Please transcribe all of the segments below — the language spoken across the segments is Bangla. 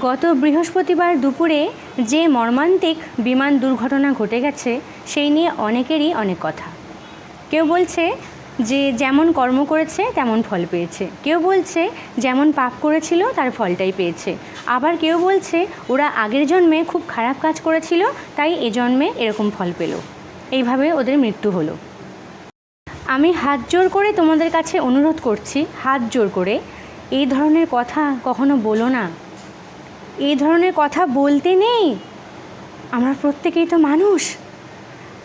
গত বৃহস্পতিবার দুপুরে যে মর্মান্তিক বিমান দুর্ঘটনা ঘটে গেছে, সেই নিয়ে অনেকেরই অনেক কথা। কেউ বলছে যে যেমন কর্ম করেছে, তেমন ফল পেয়েছে। কেউ বলছে যেমন পাপ করেছিল, তার ফলটাই পেয়েছে। আবার কেউ বলছে ওরা আগের জন্মে খুব খারাপ কাজ করেছিল, তাই এ জন্মে এরকম ফল পেল। এইভাবে ওদের মৃত্যু হলো। আমি হাত জোর করে তোমাদের কাছে অনুরোধ করছি, হাত জোর করে। এই ধরনের কথা কখনো বলো না। এই ধরনের কথা বলতে নেই। আমরা প্রত্যেকেই তো মানুষ।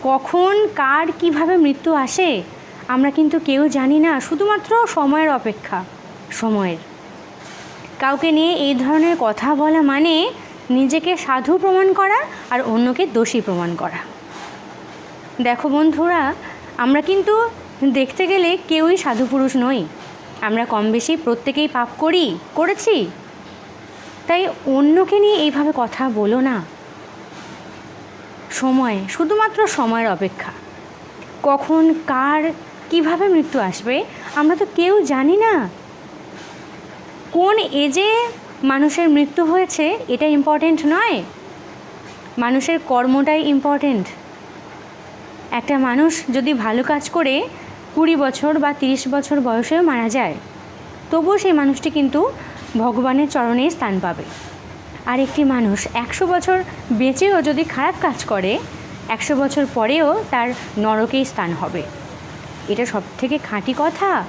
কখন, কার, কীভাবে মৃত্যু আসে, আমরা কিন্তু কেউ জানি না, শুধুমাত্র সময়ের অপেক্ষা, সময়ের। কাউকে নিয়ে এই ধরনের কথা বলা মানে নিজেকে সাধু প্রমাণ করা আর অন্যকে দোষী প্রমাণ করা। দেখো বন্ধুরা, আমরা কিন্তু দেখতে গেলে কেউই সাধু পুরুষ নই। আমরা কম বেশি প্রত্যেকেই পাপ করি, করেছি। তাই অন্যকে নিয়ে এইভাবে কথা বলো না। সময়, শুধুমাত্র সময়ের অপেক্ষা। কখন, কার, কীভাবে মৃত্যু আসবে, আমরা তো কেউ জানি না। কোন এজে মানুষের মৃত্যু হয়েছে, এটা ইম্পর্টেন্ট নয়। মানুষের কর্মটাই ইম্পর্টেন্ট একটা মানুষ যদি ভালো কাজ করে, কুড়ি বছর বা তিরিশ বছর বয়সেও মারা যায়, তবুও সেই মানুষটি কিন্তু ভগবানের চরণে স্থান পাবে। আর একটি মানুষ একশো বছর বেঁচেও যদি খারাপ কাজ করে, একশো বছর পরেও তার নরকেই স্থান হবে। এটা সব থেকে খাঁটি কথা।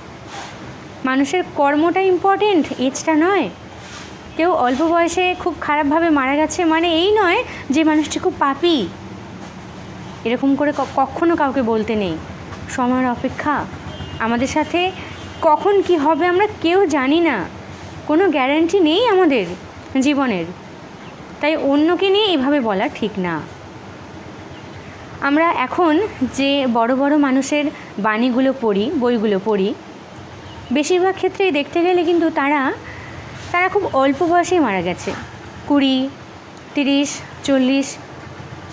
মানুষের কর্মটা ইম্পর্টেন্ট এজটা নয়। কেউ অল্প বয়সে খুব খারাপভাবে মারা গেছে মানে এই নয় যে মানুষটি খুব পাপি। এরকম করে কখনো কাউকে বলতে নেই। সময়ের অপেক্ষা। আমাদের সাথে কখন কি হবে আমরা কেউ জানি না। কোনো গ্যারান্টি নেই আমাদের জীবনের। তাই অন্যকে নিয়ে এভাবে বলা ঠিক না। আমরা এখন যে বড় বড় মানুষের বাণীগুলো পড়ি, বইগুলো পড়ি, বেশিরভাগ ক্ষেত্রেই দেখতে গেলে কিন্তু তারা তারা খুব অল্প বয়সেই মারা গেছে। কুড়ি, তিরিশ, চল্লিশ,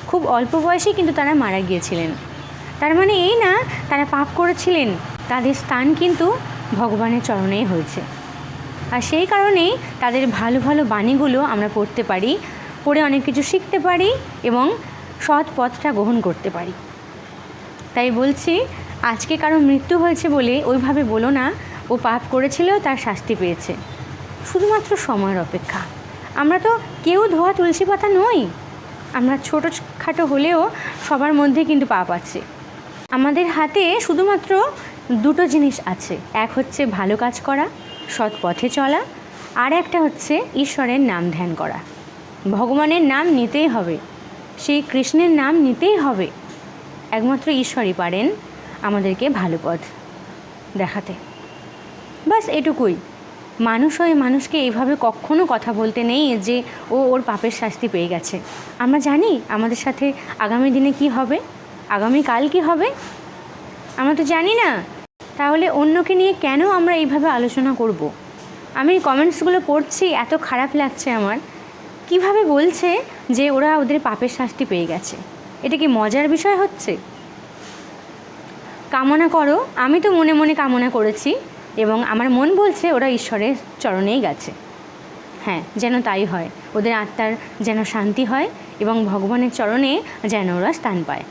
খুব অল্প বয়সেই কিন্তু তারা মারা গিয়েছিলেন। তার মানে এই না, তারা পাপ করেছিলেন, তাদের স্থান কিন্তু ভগবানের চরণেই হয়েছে। আর সেই কারণেই তাদের ভালো ভালো বাণীগুলো আমরা পড়তে পারি, পড়ে অনেক কিছু শিখতে পারি এবং সৎ পথটা গ্রহণ করতে পারি। তাই বলছি, আজকে কারও মৃত্যু হয়েছে বলে ওইভাবে বলো না, ও পাপ করেছিল, তার শাস্তি পেয়েছে। শুধুমাত্র সময়ের অপেক্ষা। আমরা তো কেউ ধোয়া তুলসী পাতা নই। আমরা ছোটো খাটো হলেও সবার মধ্যে কিন্তু পাপ আছে। আমাদের হাতে শুধুমাত্র দুটো জিনিস আছে। এক হচ্ছে ভালো কাজ করা সৎ পথে চলা, আর একটা হচ্ছে ঈশ্বরের নাম ধ্যান করা। ভগবানের নাম নিতেই হবে, সেই কৃষ্ণের নাম নিতেই হবে। একমাত্র ঈশ্বরই পারেন আমাদেরকে ভালো পথ দেখাতে। বাস এটুকুই। মানুষ হয়ে মানুষকে এইভাবে কখনো কথা বলতে নেই যে ও ওর পাপের শাস্তি পেয়ে গেছে। আমরা জানি আমাদের সাথে আগামী দিনে কি হবে আগামী কাল কি হবে? আমরা তো জানি না। তাহলে অন্যকে নিয়ে কেন আমরা এইভাবে আলোচনা করব। আমি কমেন্টসগুলো পড়ছি, এত খারাপ লাগছে আমার। কীভাবে বলছে যে ওরা ওদের পাপের শাস্তি পেয়ে গেছে? এটা কি মজার বিষয় হচ্ছে? কামনা করো, আমি তো মনে মনে কামনা করেছি এবং আমার মন বলছে ওরা ঈশ্বরের চরণেই গেছে। হ্যাঁ যেন তাই হয়। ওদের আত্মার যেন শান্তি হয় এবং ভগবানের চরণে যেন ওরা স্থান পায়।